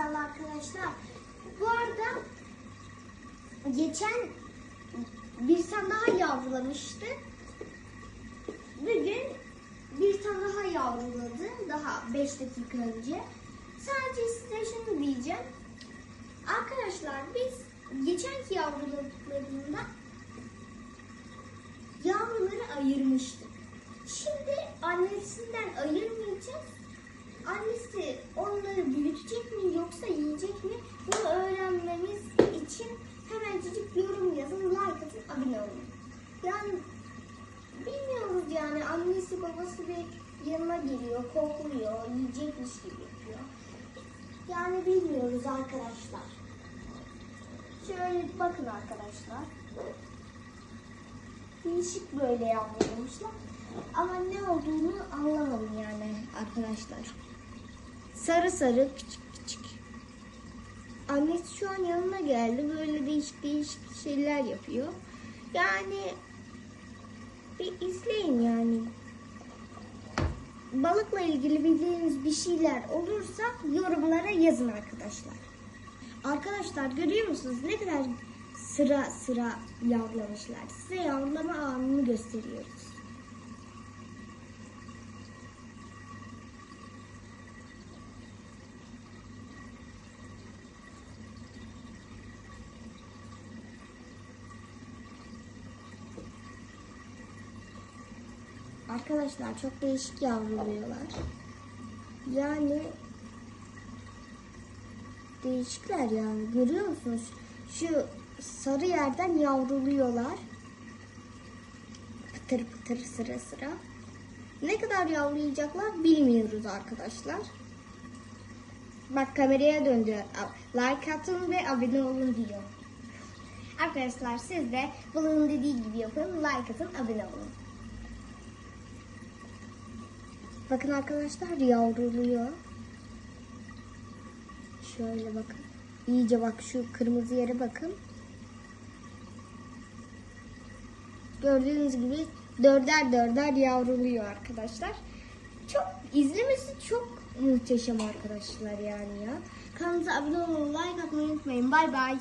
herhalde arkadaşlar. Bu arada geçen bir tane daha yavrulamıştı. Bugün bir tane daha yavruladı. Daha 5 dakika önce. Sadece size şunu diyeceğim. Arkadaşlar biz geçenki yavruladıklarında yavruları ayırmıştık. Onları büyütecek mi yoksa yiyecek mi? Bunu öğrenmemiz için hemencik yorum yazın, like atın, abone olun. Yani bilmiyoruz yani annesi babası bir yanına geliyor, kokluyor, yiyecekmiş gibi yapıyor. Yani bilmiyoruz arkadaşlar. Şöyle bakın arkadaşlar. Değişik böyle yavrulamışlar. Ama ne olduğunu anlamadım yani arkadaşlar. Sarı sarı küçük küçük. Annesi şu an yanına geldi. Böyle değişik değişik şeyler yapıyor. Yani bir izleyin yani. Balıkla ilgili bildiğiniz bir şeyler olursa yorumlara yazın arkadaşlar. Arkadaşlar görüyor musunuz ne kadar sıra sıra yavrulamışlar. Size yavrulama anını gösteriyoruz. Arkadaşlar çok değişik yavruluyorlar. Yani değişikler yani görüyor musunuz? Şu sarı yerden yavruluyorlar. Pıtır pıtır sıra sıra. Ne kadar yavrulayacaklar bilmiyoruz arkadaşlar. Bak kameraya döndü. Like atın ve abone olun diyor. Arkadaşlar siz de balığın dediği gibi yapın. Like atın, abone olun. Bakın arkadaşlar yavruluyor. Şöyle bakın. İyice bak şu kırmızı yere bakın. Gördüğünüz gibi dörder dörder yavruluyor arkadaşlar. Çok izlemesi çok muhteşem arkadaşlar yani ya. Kanalımıza abone olmayı, like atmayı unutmayın. Bay bay.